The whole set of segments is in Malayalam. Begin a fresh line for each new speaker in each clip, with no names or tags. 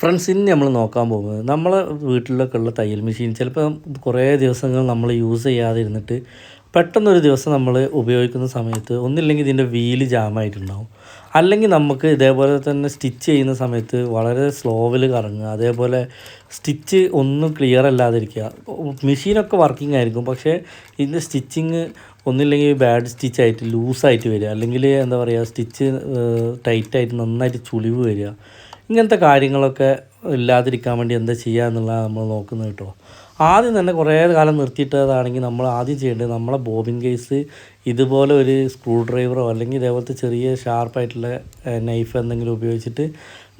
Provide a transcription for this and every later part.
ഫ്രണ്ട്സ് ഇന്ന് നമ്മൾ നോക്കാൻ പോകുന്നത്. നമ്മളെ വീട്ടിലൊക്കെ ഉള്ള തയ്യൽ മെഷീൻ ചിലപ്പോൾ കുറേ ദിവസങ്ങൾ നമ്മൾ യൂസ് ചെയ്യാതിരുന്നിട്ട് പെട്ടെന്നൊരു ദിവസം നമ്മൾ ഉപയോഗിക്കുന്ന സമയത്ത് ഒന്നില്ലെങ്കിൽ ഇതിന്റെ വീൽ ജാമായിട്ടുണ്ടാവും. അല്ലെങ്കിൽ നമുക്ക് ഇതേപോലെ തന്നെ സ്റ്റിച്ച് ചെയ്യുന്ന സമയത്ത് വളരെ സ്ലോവിൽ കറങ്ങുക അതേപോലെ സ്റ്റിച്ച് ഒന്നും ക്ലിയർ അല്ലാതിരിക്കുക. മെഷീനൊക്കെ വർക്കിംഗ് ആയിരിക്കും പക്ഷേ ഇതിന്റെ സ്റ്റിച്ചിങ് ഒന്നില്ലെങ്കിൽ ബാഡ് സ്റ്റിച്ച് ആയിട്ട് ലൂസായിട്ട് വരിക. അല്ലെങ്കിൽ എന്താ പറയുക സ്റ്റിച്ച് ടൈറ്റായിട്ട് നന്നായിട്ട് ചുളിവ് വരിക. ഇങ്ങനത്തെ കാര്യങ്ങളൊക്കെ ഇല്ലാതിരിക്കാൻ വേണ്ടി എന്താ ചെയ്യുക എന്നുള്ളത് നമ്മൾ നോക്കുന്നത് കേട്ടോ. ആദ്യം തന്നെ കുറേ കാലം നിർത്തിയിട്ടതാണെങ്കിൽ നമ്മൾ ആദ്യം ചെയ്യേണ്ടത് നമ്മളെ ബോബിൻ കേസ് ഇതുപോലെ ഒരു സ്ക്രൂ ഡ്രൈവറോ അല്ലെങ്കിൽ ഇതേപോലത്തെ ചെറിയ ഷാർപ്പായിട്ടുള്ള നൈഫ് എന്തെങ്കിലും ഉപയോഗിച്ചിട്ട്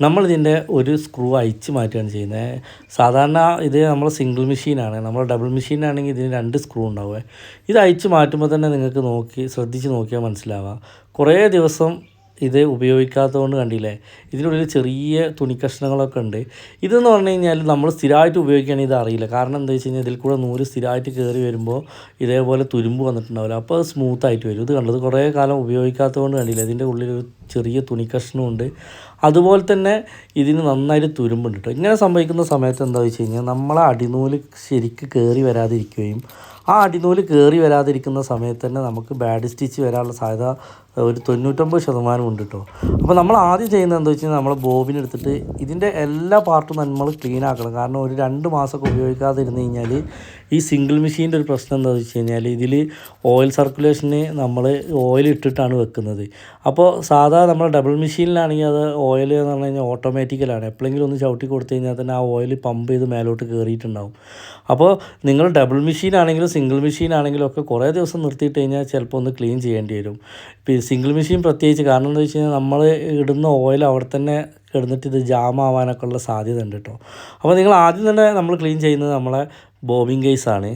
നമ്മളിതിന്റെ ഒരു സ്ക്രൂ അയച്ച് മാറ്റുകയാണ് ചെയ്യുന്നത്. സാധാരണ ഇത് നമ്മൾ സിംഗിൾ മെഷീനാണ് നമ്മൾ ഡബിൾ മെഷീനാണെങ്കിൽ ഇതിന് രണ്ട് സ്ക്രൂ ഉണ്ടാവുക. ഇത് അയച്ച് മാറ്റുമ്പോൾ തന്നെ നിങ്ങൾക്ക് നോക്കി ശ്രദ്ധിച്ച് നോക്കിയാൽ മനസ്സിലാവാം. കുറേ ദിവസം ഇത് ഉപയോഗിക്കാത്തതുകൊണ്ട് കണ്ടില്ലേ? ഇതിനുള്ളിൽ ചെറിയ തുണി കഷ്ണങ്ങളൊക്കെ ഉണ്ട്. ഇതെന്ന് പറഞ്ഞു കഴിഞ്ഞാൽ നമ്മൾ സ്ഥിരമായിട്ട് ഉപയോഗിക്കുകയാണെങ്കിൽ ഇത് അറിയില്ല. കാരണം എന്താ വെച്ച് കഴിഞ്ഞാൽ ഇതിൽ കൂടെ നൂൽ സ്ഥിരമായിട്ട് കയറി വരുമ്പോൾ ഇതേപോലെ തുരുമ്പ് വന്നിട്ടുണ്ടാവില്ല. അപ്പോൾ അത് സ്മൂത്തായിട്ട് വരും. ഇത് കണ്ടത് കുറേ കാലം ഉപയോഗിക്കാത്തതുകൊണ്ട് കണ്ടില്ല? ഇതിന്റെ ഉള്ളിൽ ഒരു ചെറിയ തുണി കഷ്ണമുണ്ട് അതുപോലെ തന്നെ ഇതിന് നന്നായിട്ട് തുരുമ്പുണ്ട് കേട്ടോ ഇങ്ങനെ സംഭവിക്കുന്ന സമയത്ത് എന്താ വെച്ച് കഴിഞ്ഞാൽ നമ്മളെ അടിനൂൽ ശരിക്ക് കയറി വരാതിരിക്കുകയും ആ അടിനൂൽ കയറി വരാതിരിക്കുന്ന സമയത്ത് തന്നെ നമുക്ക് ബാഡ് സ്റ്റിച്ച് വരാനുള്ള സാധ്യത ഒരു തൊണ്ണൂറ്റൊമ്പത് ശതമാനം ഉണ്ട് കേട്ടോ അപ്പോൾ നമ്മൾ ആദ്യം ചെയ്യുന്നത് എന്താ വെച്ചാൽ നമ്മൾ ബോബിൻ എടുത്തിട്ട് ഇതിന്റെ എല്ലാ പാർട്ടും നമ്മൾ ക്ലീൻ ആക്കണം. കാരണം ഒരു രണ്ട് മാസമൊക്കെ ഉപയോഗിക്കാതെ ഇരുന്ന് കഴിഞ്ഞാൽ ഈ സിംഗിൾ മെഷീന്റെ ഒരു പ്രശ്നം എന്താണെന്ന് വെച്ച് കഴിഞ്ഞാൽ ഇതിൽ ഓയിൽ സർക്കുലേഷന് നമ്മൾ ഓയിൽ ഇട്ടിട്ടാണ് വെക്കുന്നത്. അപ്പോൾ സാധാ നമ്മൾ ഡബിൾ മെഷീനിലാണെങ്കിൽ അത് ഓയിൽ എന്ന് പറഞ്ഞു കഴിഞ്ഞാൽ ഓട്ടോമാറ്റിക്കലാണ് എപ്പോഴെങ്കിലും ഒന്ന് ചവിട്ടി കൊടുത്തു കഴിഞ്ഞാൽ തന്നെ ആ ഓയിൽ പമ്പ് ചെയ്ത് മേലോട്ട് കയറിയിട്ടുണ്ടാവും അപ്പോൾ നിങ്ങൾ ഡബിൾ മെഷീൻ ആണെങ്കിലും സിംഗിൾ മെഷീൻ ആണെങ്കിലും ഒക്കെ കുറേ ദിവസം നിർത്തിയിട്ട് കഴിഞ്ഞാൽ ചിലപ്പോൾ ഒന്ന് ക്ലീൻ ചെയ്യേണ്ടി വരും. സിംഗിൾ മെഷീൻ പ്രത്യേകിച്ച് കാരണം എന്താ വെച്ച് കഴിഞ്ഞാൽ നമ്മൾ ഇടുന്ന ഓയിൽ അവിടെ തന്നെ കിടന്നിട്ട് ഇത് ജാം ആവാനൊക്കെ ഉള്ള സാധ്യത ഉണ്ട് കേട്ടോ അപ്പോൾ നിങ്ങൾ ആദ്യം തന്നെ നമ്മൾ ക്ലീൻ ചെയ്യുന്നത് നമ്മളെ ബോബിങ് കേസാണ്.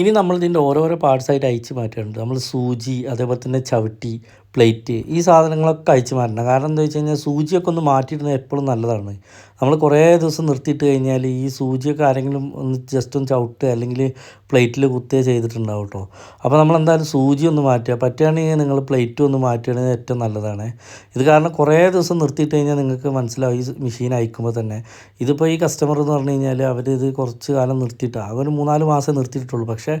ഇനി നമ്മൾ ഇതിന്റെ ഓരോരോ പാർട്സായിട്ട് അയച്ചു മാറ്റുന്നുണ്ട് നമ്മൾ സൂചി അതേപോലെ തന്നെ ചവിട്ടി പ്ലേറ്റ് ഈ സാധനങ്ങളൊക്കെ അയച്ചു മാറ്റണം. കാരണം എന്താ വെച്ച് കഴിഞ്ഞാൽ സൂചിയൊക്കെ ഒന്ന് മാറ്റിയിടുന്നത് എപ്പോഴും നല്ലതാണ്. നമ്മൾ കുറേ ദിവസം നിർത്തിയിട്ട് കഴിഞ്ഞാൽ ഈ സൂചിയൊക്കെ ആരെങ്കിലും ഒന്ന് ജസ്റ്റ് ഒന്ന് ചവിട്ടുക അല്ലെങ്കിൽ പ്ലേറ്റിൽ കുത്തുക ചെയ്തിട്ടുണ്ടാവും കേട്ടോ അപ്പോൾ നമ്മൾ എന്തായാലും സൂചി ഒന്ന് മാറ്റുക. പറ്റുകയാണെങ്കിൽ നിങ്ങൾ പ്ലേറ്റ് ഒന്ന് മാറ്റുകയാണെങ്കിൽ ഏറ്റവും നല്ലതാണ്. ഇത് കാരണം കുറേ ദിവസം നിർത്തിയിട്ട് കഴിഞ്ഞാൽ നിങ്ങൾക്ക് മനസ്സിലാവും ഈ മെഷീൻ അയക്കുമ്പോൾ തന്നെ. ഇതിപ്പോൾ ഈ കസ്റ്റമർ എന്ന് പറഞ്ഞു കഴിഞ്ഞാൽ അവരിത് കുറച്ച് കാലം നിർത്തിയിട്ടാണ് അവർ മൂന്നാൽ മാസം നിർത്തിയിട്ടുള്ളൂ. പക്ഷേ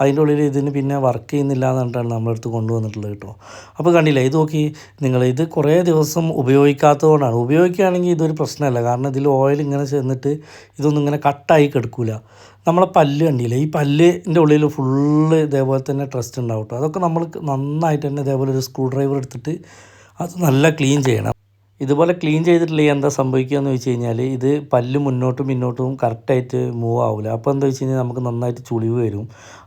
അതിന്റെ ഉള്ളിൽ ഇതിന് പിന്നെ വർക്ക് ചെയ്യുന്നില്ല എന്ന് പറഞ്ഞിട്ടാണ് നമ്മളടുത്ത് കൊണ്ടുവന്നിട്ടുള്ളത് കേട്ടോ അപ്പോൾ കണ്ടില്ല? ഇത് നോക്കി നിങ്ങൾ ഇത് കുറേ ദിവസം ഉപയോഗിക്കാത്തതുകൊണ്ടാണ്. ഉപയോഗിക്കുകയാണെങ്കിൽ ഇതൊരു പ്രശ്നമല്ല. കാരണം ഇതിൽ ഓയിൽ ഇങ്ങനെ ചെന്നിട്ട് ഇതൊന്നും ഇങ്ങനെ കട്ടായി കിടക്കില്ല നമ്മളെ പല്ല് കണ്ടില്ലേ? ഈ പല്ലിന്റെ ഉള്ളിൽ ഫുള്ള് ഇതേപോലെ തന്നെ ട്രസ്റ്റ് ഉണ്ടാവും കേട്ടോ അതൊക്കെ നമ്മൾ നന്നായിട്ട് തന്നെ ഇതേപോലെ ഒരു സ്ക്രൂ ഡ്രൈവർ എടുത്തിട്ട് അത് നല്ല ക്ലീൻ ചെയ്യണം. ഇതുപോലെ ക്ലീൻ ചെയ്തിട്ടില്ലെങ്കിൽ എന്താ സംഭവിക്കുക എന്ന് വെച്ച് കഴിഞ്ഞാൽ ഇത് പല്ല് മുന്നോട്ടും പിന്നോട്ടും കറക്റ്റായിട്ട് മൂവ് ആവില്ല അപ്പോൾ എന്താ വെച്ച് കഴിഞ്ഞാൽ നമുക്ക് നന്നായിട്ട് ചുളിവ് വരും.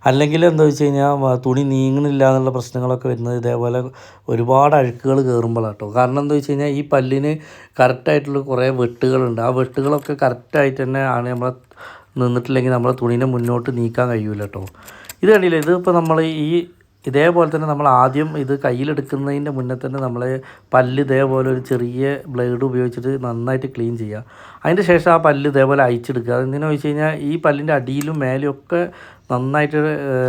അല്ലെങ്കിൽ എന്താ വെച്ച് കഴിഞ്ഞാൽ തുണി നീങ്ങണില്ല എന്നുള്ള പ്രശ്നങ്ങളൊക്കെ വരുന്നത് ഇതേപോലെ ഒരുപാട് അഴുക്കുകൾ കയറുമ്പോൾ കേട്ടോ കാരണം എന്താ വെച്ച് കഴിഞ്ഞാൽ ഈ പല്ലിന് കറക്റ്റായിട്ടുള്ള കുറേ വെട്ടുകളുണ്ട്. ആ വെട്ടുകളൊക്കെ കറക്റ്റായിട്ട് തന്നെ ആണ് നമ്മളെ നിന്നിട്ടില്ലെങ്കിൽ നമ്മളെ തുണീനെ മുന്നോട്ട് നീക്കാൻ കഴിയൂല കേട്ടോ ഇത് കണ്ടില്ലേ? ഇതിപ്പോൾ നമ്മൾ ഈ ഇതേപോലെ തന്നെ നമ്മൾ ആദ്യം ഇത് കയ്യിലെടുക്കുന്നതിന്റെ മുന്നേ തന്നെ നമ്മൾ പല്ല് ഇതേപോലെ ഒരു ചെറിയ ബ്ലേഡ് ഉപയോഗിച്ചിട്ട് നന്നായിട്ട് ക്ലീൻ ചെയ്യുക. അതിന്റെ ശേഷം ആ പല്ല് ഇതേപോലെ അയച്ചെടുക്കുക അതെന്തിനാ വെച്ച് കഴിഞ്ഞാൽ ഈ പല്ലിന്റെ അടിയിലും മേലും ഒക്കെ നന്നായിട്ട്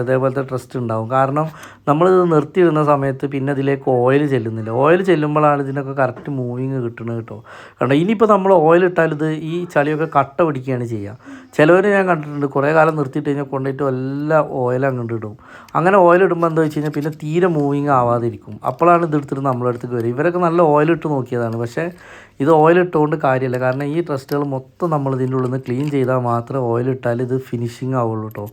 ഇതേപോലത്തെ ട്രസ്റ്റ് ഉണ്ടാവും. കാരണം നമ്മളിത് നിർത്തിയിടുന്ന സമയത്ത് പിന്നെ അതിലേക്ക് ഓയിൽ ചെല്ലുന്നില്ല. ഓയിൽ ചെല്ലുമ്പോഴാണ് ഇതിനൊക്കെ കറക്റ്റ് മൂവിങ് കിട്ടുന്നത് കേട്ടോ. കാരണം ഇനിയിപ്പോൾ നമ്മൾ ഓയിൽ ഇട്ടാൽ ഇത് ഈ ചളിയൊക്കെ കട്ട പിടിക്കുകയാണ് ചെയ്യുക. ചിലവർ ഞാൻ കണ്ടിട്ടുണ്ട് കുറേ കാലം നിർത്തിയിട്ട് കഴിഞ്ഞാൽ കൊണ്ടുപോയിട്ട് എല്ലാ ഓയിൽ അങ്ങോട്ട് ഇടും. അങ്ങനെ ഓയിൽ ഇടുമ്പോൾ എന്താ വെച്ച് കഴിഞ്ഞാൽ പിന്നെ തീരെ മൂവിങ് ആവാതിരിക്കും. അപ്പോഴാണ് ഇത് എടുത്തിട്ട് നമ്മളെ അടുത്തേക്ക് വരിക ഇവരൊക്കെ നല്ല ഓയിൽ ഇട്ട് നോക്കിയതാണ്. പക്ഷേ ഇത് ഓയിൽ ഇട്ടുകൊണ്ട് കാര്യമില്ല കാരണം ഈ ട്രസ്റ്റുകൾ മൊത്തം നമ്മൾ ഇതിന്റെ ഉള്ളിൽ നിന്ന് ക്ലീൻ ചെയ്താൽ മാത്രമേ ഓയിൽ ഇട്ടാൽ ഇത് ഫിനിഷിങ് ആവുള്ളൂ കേട്ടോ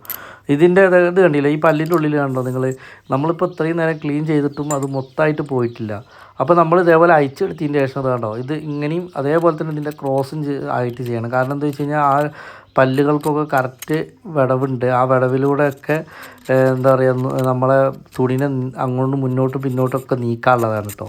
ഇതിന്റെ ഇത് കണ്ടില്ല? ഈ പല്ലിന്റെ ഉള്ളിൽ കണ്ടോ നിങ്ങൾ നമ്മളിപ്പോൾ ഇത്രയും നേരം ക്ലീൻ ചെയ്തിട്ടും അത് മൊത്തമായിട്ട് പോയിട്ടില്ല. അപ്പോൾ നമ്മൾ ഇതേപോലെ അയച്ചെടുത്തതിന്റെ ശേഷം അത് കണ്ടോ? ഇത് ഇങ്ങനെയും അതേപോലെ തന്നെ ഇതിന്റെ ക്രോസും ആയിട്ട് ചെയ്യണം. കാരണം എന്താ വെച്ച് കഴിഞ്ഞാൽ ആ പല്ലുകൾക്കൊക്കെ കറക്റ്റ് വിടവുണ്ട്. ആ വിടവിലൂടെയൊക്കെ എന്താ പറയുക നമ്മളെ തുണിനെ അങ്ങോട്ടും മുന്നോട്ടും പിന്നോട്ടൊക്കെ നീക്കാനുള്ളതാണ് കേട്ടോ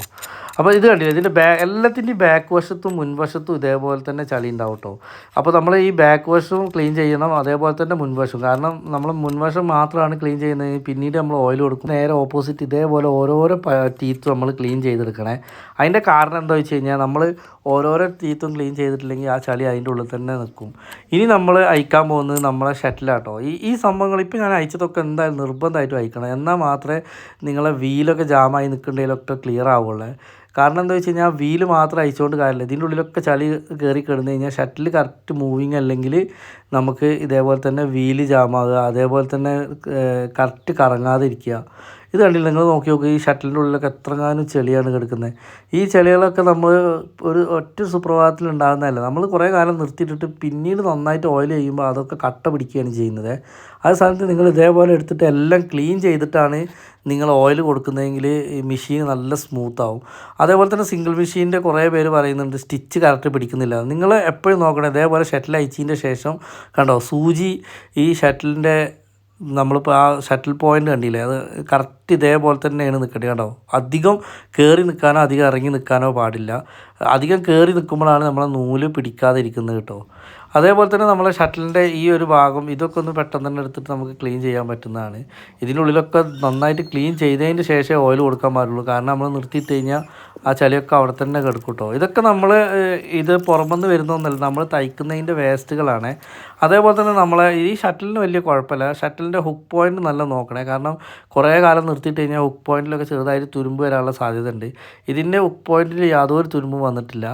അപ്പോൾ ഇത് കണ്ടില്ല? ഇതിന്റെ ബാ എല്ലാത്തിന്റെയും ബാക്ക് വശത്തും മുൻവശത്തും ഇതേപോലെ തന്നെ ചളി ഉണ്ടാവും കേട്ടോ അപ്പോൾ നമ്മൾ ഈ ബാക്ക് വശവും ക്ലീൻ ചെയ്യണം അതേപോലെ തന്നെ മുൻവശവും കാരണം നമ്മൾ മുൻവശം മാത്രമാണ് ക്ലീൻ ചെയ്യുന്നത്. പിന്നീട് നമ്മൾ ഓയിൽ കൊടുക്കും. നേരെ ഓപ്പോസിറ്റ് ഇതേപോലെ ഓരോരോ ടീത്ത് നമ്മൾ ക്ലീൻ ചെയ്തെടുക്കണേ. അതിന്റെ കാരണം എന്താ വെച്ച് കഴിഞ്ഞാൽ നമ്മൾ ഓരോരോ ടീത്തും ക്ലീൻ ചെയ്തിട്ടില്ലെങ്കിൽ ആ ചളി അതിന്റെ ഉള്ളിൽ തന്നെ നിൽക്കും. ഇനി നമ്മൾ അയക്കാൻ പോകുന്നത് നമ്മളെ ഷട്ടിലാട്ടോ ഈ ഈ സംഭവങ്ങൾ ഇപ്പോൾ ഞാൻ അയച്ചതൊക്കെ എന്തായാലും നിർബന്ധമായിട്ടും അയക്കണം. എന്നാൽ മാത്രമേ നിങ്ങളെ വീലൊക്കെ ജാമായി നിൽക്കേണ്ടതിലൊക്കെ ക്ലിയർ ആവുള്ളൂ. കാരണം എന്താ വെച്ച് കഴിഞ്ഞാൽ വീൽ മാത്രം അയച്ചുകൊണ്ട് കാര്യമില്ല ഇതിന്റെ ഉള്ളിലൊക്കെ ചളി കയറി കിടന്നു കഴിഞ്ഞാൽ ഷട്ടിൽ കറക്റ്റ് മൂവിങ് അല്ലെങ്കിൽ നമുക്ക് ഇതേപോലെ തന്നെ വീൽ ജാമാകുക അതേപോലെ തന്നെ കറക്റ്റ് കറങ്ങാതിരിക്കുക. ഇത് കണ്ടില്ല നിങ്ങൾ നോക്കി നോക്കുക ഈ ഷട്ടിലിന്റെ ഉള്ളിലൊക്കെ എത്രങ്ങാനും ചെളിയാണ് കിടക്കുന്നത്. ഈ ചെളികളൊക്കെ നമ്മൾ ഒരു ഒറ്റ സുപ്രഭാതത്തിൽ ഉണ്ടാകുന്നതല്ല. നമ്മൾ കുറേ കാലം നിർത്തിയിട്ടിട്ട് പിന്നീട് നന്നായിട്ട് ഓയിൽ ചെയ്യുമ്പോൾ അതൊക്കെ കട്ട പിടിക്കുകയാണ് ചെയ്യുന്നത്. ആ സ്ഥാനത്ത് നിങ്ങൾ ഇതേപോലെ എടുത്തിട്ട് എല്ലാം ക്ലീൻ ചെയ്തിട്ടാണ് നിങ്ങൾ ഓയിൽ കൊടുക്കുന്നതെങ്കിൽ ഈ മെഷീൻ നല്ല സ്മൂത്ത് ആവും. അതേപോലെ തന്നെ സിംഗിൾ മെഷീന്റെ കുറേ പേര് പറയുന്നുണ്ട് സ്റ്റിച്ച് കറക്റ്റ് പിടിക്കുന്നില്ല. നിങ്ങൾ എപ്പോഴും നോക്കണം ഇതേപോലെ ഷട്ടിൽ അയച്ചതിന്റെ ശേഷം കണ്ടോ സൂചി ഈ ഷട്ടിലിന്റെ നമ്മളിപ്പോൾ ആ ഷട്ടിൽ പോയിന്റ് കണ്ടില്ലേ അത് കറക്റ്റ് ഇതേപോലെ തന്നെയാണ് നിൽക്കേണ്ടത് കേട്ടോ അധികം കയറി നിൽക്കാനോ അധികം ഇറങ്ങി നിൽക്കാനോ പാടില്ല. അധികം കയറി നിൽക്കുമ്പോഴാണ് നമ്മളെ നൂൽ പിടിക്കാതിരിക്കുന്നത് കേട്ടോ. അതേപോലെ തന്നെ നമ്മളെ ഷട്ടിലിന്റെ ഈ ഒരു ഭാഗം ഇതൊക്കെ ഒന്ന് പെട്ടെന്ന് തന്നെ എടുത്തിട്ട് നമുക്ക് ക്ലീൻ ചെയ്യാൻ പറ്റുന്നതാണ്. ഇതിനുള്ളിലൊക്കെ നന്നായിട്ട് ക്ലീൻ ചെയ്തതിന് ശേഷമേ ഓയിൽ കൊടുക്കാൻ പാടുള്ളൂ. കാരണം നമ്മൾ നിർത്തിയിട്ട് കഴിഞ്ഞാൽ ആ ചളിയൊക്കെ അവിടെ തന്നെ കിടക്കും കേട്ടോ. ഇതൊക്കെ നമ്മൾ ഇത് പുറമെന്ന് വരുന്നൊന്നുമല്ല നമ്മൾ തയ്ക്കുന്നതിന്റെ വേസ്റ്റുകളാണ്. അതേപോലെ തന്നെ നമ്മളെ ഈ ഷട്ടിലിന് വലിയ കുഴപ്പമില്ല. ഷട്ടിലിന്റെ ഹുക്ക് പോയിന്റ് നല്ല നോക്കണേ. കാരണം കുറേ കാലം നിർത്തിയിട്ട് കഴിഞ്ഞാൽ ഹുക്ക് പോയിന്റിലൊക്കെ ചെറുതായിട്ട് തുരുമ്പ് വരാനുള്ള സാധ്യത ഉണ്ട് ഇതിന്റെ ഹുക്ക് പോയിന്റിൽ യാതൊരു തുരുമ്പും വന്നിട്ടില്ല.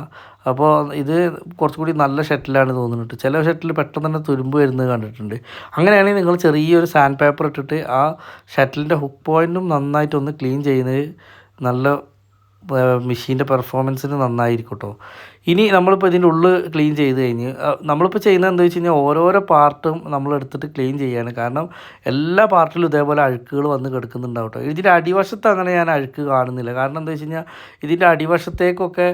അപ്പോൾ ഇത് കുറച്ചുകൂടി നല്ല ഷട്ടിലാണ് തോന്നുന്നുണ്ട്. ചില ഷട്ടിൽ പെട്ടെന്ന് തന്നെ തുരുമ്പ് വരുന്നത് കണ്ടിട്ടുണ്ട്. അങ്ങനെയാണെങ്കിൽ നിങ്ങൾ ചെറിയൊരു സാൻഡ് പേപ്പർ ഇട്ടിട്ട് ആ ഷട്ടിലിന്റെ ഹുക്ക് പോയിന്റും നന്നായിട്ടൊന്ന് ക്ലീൻ ചെയ്യുന്നത് നല്ല മെഷീന്റെ പെർഫോമൻസിന് നന്നായിരിക്കും കേട്ടോ ഇനി നമ്മളിപ്പോൾ ഇതിന്റെ ഉള്ളിൽ ക്ലീൻ ചെയ്ത് കഴിഞ്ഞ് നമ്മളിപ്പോൾ ചെയ്യുന്നത് എന്താ വെച്ച് കഴിഞ്ഞാൽ ഓരോരോ പാർട്ടും നമ്മൾ എടുത്തിട്ട് ക്ലീൻ ചെയ്യാണ്. കാരണം എല്ലാ പാർട്ടിലും ഇതേപോലെ അഴുക്കുകൾ വന്ന് കിടക്കുന്നുണ്ടാവും കേട്ടോ ഇതിന്റെ അടിവശത്ത് അങ്ങനെ ഞാൻ അഴുക്ക് കാണുന്നില്ല. കാരണം എന്താ വെച്ച് കഴിഞ്ഞാൽ ഇതിന്റെ അടിവശത്തേക്കൊക്കെ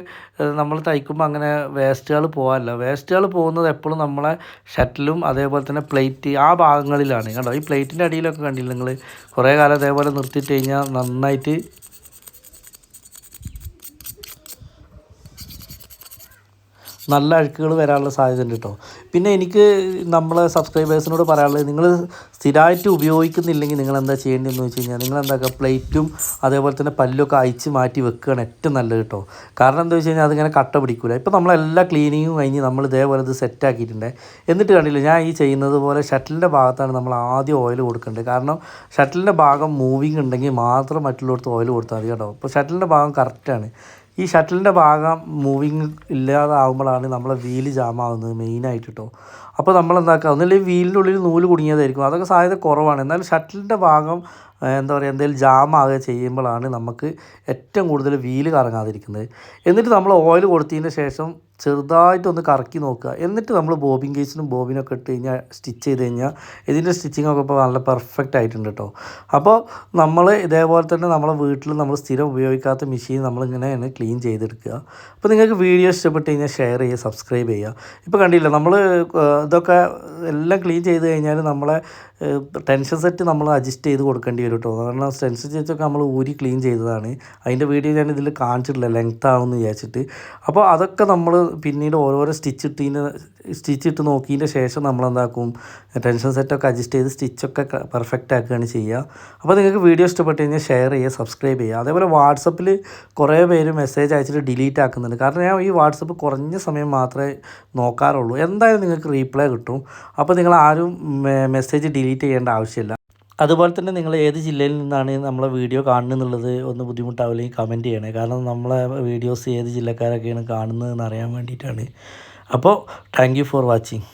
നമ്മൾ തയ്ക്കുമ്പോൾ അങ്ങനെ വേസ്റ്റുകൾ പോകാനല്ല വേസ്റ്റുകൾ പോകുന്നത് എപ്പോഴും നമ്മളെ ഷട്ടിലും അതേപോലെ തന്നെ പ്ലേറ്റ് ആ ഭാഗങ്ങളിലാണ്. കണ്ടോ? ഈ പ്ലേറ്റിന്റെ അടിയിലൊക്കെ കണ്ടില്ല നിങ്ങൾ കുറേ കാലം അതേപോലെ നിർത്തിയിട്ട് കഴിഞ്ഞാൽ നന്നായിട്ട് നല്ല അഴുക്കുകൾ വരാനുള്ള സാധ്യത ഉണ്ട് കേട്ടോ പിന്നെ എനിക്ക് നമ്മളെ സബ്സ്ക്രൈബേഴ്സിനോട് പറയാനുള്ളത് നിങ്ങൾ സ്ഥിരമായിട്ട് ഉപയോഗിക്കുന്നില്ലെങ്കിൽ നിങ്ങൾ എന്താ ചെയ്യേണ്ടതെന്ന് വെച്ച് കഴിഞ്ഞാൽ നിങ്ങൾ എന്താക്കുക? പ്ലേറ്റും അതേപോലെ തന്നെ പല്ലൊക്കെ അയച്ച് മാറ്റി വെക്കുകയാണ് ഏറ്റവും നല്ലത് കേട്ടോ കാരണം എന്താ വെച്ച് കഴിഞ്ഞാൽ അതിങ്ങനെ കട്ട പിടിക്കില്ല ഇപ്പോൾ നമ്മളെല്ലാ ക്ലീനിങ്ങും കഴിഞ്ഞ് നമ്മൾ ഇതേപോലെ ഇത് സെറ്റ് ആക്കിയിട്ടുണ്ട്. എന്നിട്ട് കണ്ടില്ല ഞാൻ ഈ ചെയ്യുന്നത് പോലെ ഷട്ടിലിന്റെ ഭാഗത്താണ് നമ്മൾ ആദ്യം ഓയിൽ കൊടുക്കേണ്ടത്. കാരണം ഷട്ടിലിന്റെ ഭാഗം മൂവിങ് ഉണ്ടെങ്കിൽ മാത്രം മറ്റുള്ളവർക്ക് ഓയിൽ കൊടുത്താൽ മതി കേട്ടോ. അപ്പോൾ ഷട്ടിലിന്റെ ഭാഗം കറക്റ്റാണ് ഈ ഷട്ടിലിന്റെ ഭാഗം മൂവിങ് ഇല്ലാതാവുമ്പോഴാണ് നമ്മളെ വീൽ ജാമാവുന്നത് മെയിനായിട്ട് കേട്ടോ അപ്പോൾ നമ്മൾ എന്താക്കുക ഒന്നുമില്ലെങ്കിൽ വീലിന്റെ ഉള്ളിൽ നൂൽ കുടുങ്ങിയതായിരിക്കും. അതൊക്കെ സാധ്യത കുറവാണ്. എന്നാൽ ഷട്ടിലിന്റെ ഭാഗം എന്താ പറയുക എന്തെങ്കിലും ജാമാകുക ചെയ്യുമ്പോഴാണ് നമുക്ക് ഏറ്റവും കൂടുതൽ വീൽ കറങ്ങാതിരിക്കുന്നത്. എന്നിട്ട് നമ്മൾ ഓയിൽ കൊടുത്തതിന് ശേഷം ചെറുതായിട്ടൊന്ന് കറക്കി നോക്കുക. എന്നിട്ട് നമ്മൾ ബോബിൻ കേസിനും ബോബിനൊക്കെ ഇട്ട് കഴിഞ്ഞാൽ സ്റ്റിച്ച് ചെയ്ത് കഴിഞ്ഞാൽ ഇതിന്റെ സ്റ്റിച്ചിങ് ഒക്കെ ഇപ്പോൾ നല്ല പെർഫെക്റ്റ് ആയിട്ടുണ്ട് കേട്ടോ അപ്പോൾ നമ്മൾ ഇതേപോലെ തന്നെ നമ്മളെ വീട്ടിൽ നമ്മൾ സ്ഥിരം ഉപയോഗിക്കാത്ത മെഷീൻ നമ്മളിങ്ങനെയാണ് ക്ലീൻ ചെയ്തെടുക്കുക. അപ്പോൾ നിങ്ങൾക്ക് വീഡിയോ ഇഷ്ടപ്പെട്ട് കഴിഞ്ഞാൽ ഷെയർ ചെയ്യുക സബ്സ്ക്രൈബ് ചെയ്യുക. ഇപ്പോൾ കണ്ടില്ല നമ്മൾ ഇതൊക്കെ എല്ലാം ക്ലീൻ ചെയ്ത് കഴിഞ്ഞാൽ നമ്മളെ ടെൻഷൻ സെറ്റ് നമ്മൾ അഡ്ജസ്റ്റ് ചെയ്ത് കൊടുക്കേണ്ടി വരും കേട്ടോ കാരണം ടെൻഷൻ സെറ്റൊക്കെ നമ്മൾ ഊരി ക്ലീൻ ചെയ്തതാണ്. അതിന്റെ വീഡിയോ ഞാൻ ഇതിൽ കാണിച്ചിട്ടില്ല ലെങ്ത് വിചാരിച്ചിട്ട്. അപ്പോൾ അതൊക്കെ നമ്മൾ പിന്നീട് ഓരോരോ സ്റ്റിച്ച് ഇട്ടതിന് സ്റ്റിച്ച് ഇട്ട് നോക്കിയതിന്റെ ശേഷം നമ്മൾ എന്താക്കും ടെൻഷൻ സെറ്റൊക്കെ അഡ്ജസ്റ്റ് ചെയ്ത് സ്റ്റിച്ചൊക്കെ പെർഫെക്റ്റ് ആക്കുകയാണ് ചെയ്യുക. അപ്പോൾ നിങ്ങൾക്ക് വീഡിയോ ഇഷ്ടപ്പെട്ട് കഴിഞ്ഞാൽ ഷെയർ ചെയ്യുക സബ്സ്ക്രൈബ് ചെയ്യുക. അതേപോലെ വാട്സപ്പിൽ കുറേ പേര് മെസ്സേജ് അയച്ചിട്ട് ഡിലീറ്റ് ആക്കുന്നുണ്ട്. കാരണം ഞാൻ ഈ വാട്സപ്പ് കുറഞ്ഞ സമയം മാത്രമേ നോക്കാറുള്ളൂ. എന്തായാലും നിങ്ങൾക്ക് റീപ്ലൈ കിട്ടും. അപ്പോൾ നിങ്ങൾ ആരും മെസ്സേജ് ഡിലീറ്റ് ചെയ്യേണ്ട ആവശ്യമില്ല. അതുപോലെ തന്നെ നിങ്ങൾ ഏത് ജില്ലയിൽ നിന്നാണ് നമ്മളെ വീഡിയോ കാണുന്നുള്ളത് ഒന്ന് ബുദ്ധിമുട്ടാവില്ലെങ്കിൽ കമന്റ് ചെയ്യണേ. കാരണം നമ്മളെ വീഡിയോസ് ഏത് ജില്ലക്കാരൊക്കെയാണ് കാണുന്നതെന്ന് അറിയാൻ വേണ്ടിയിട്ടാണ്. അപ്പോൾ താങ്ക് ഫോർ വാച്ചിങ്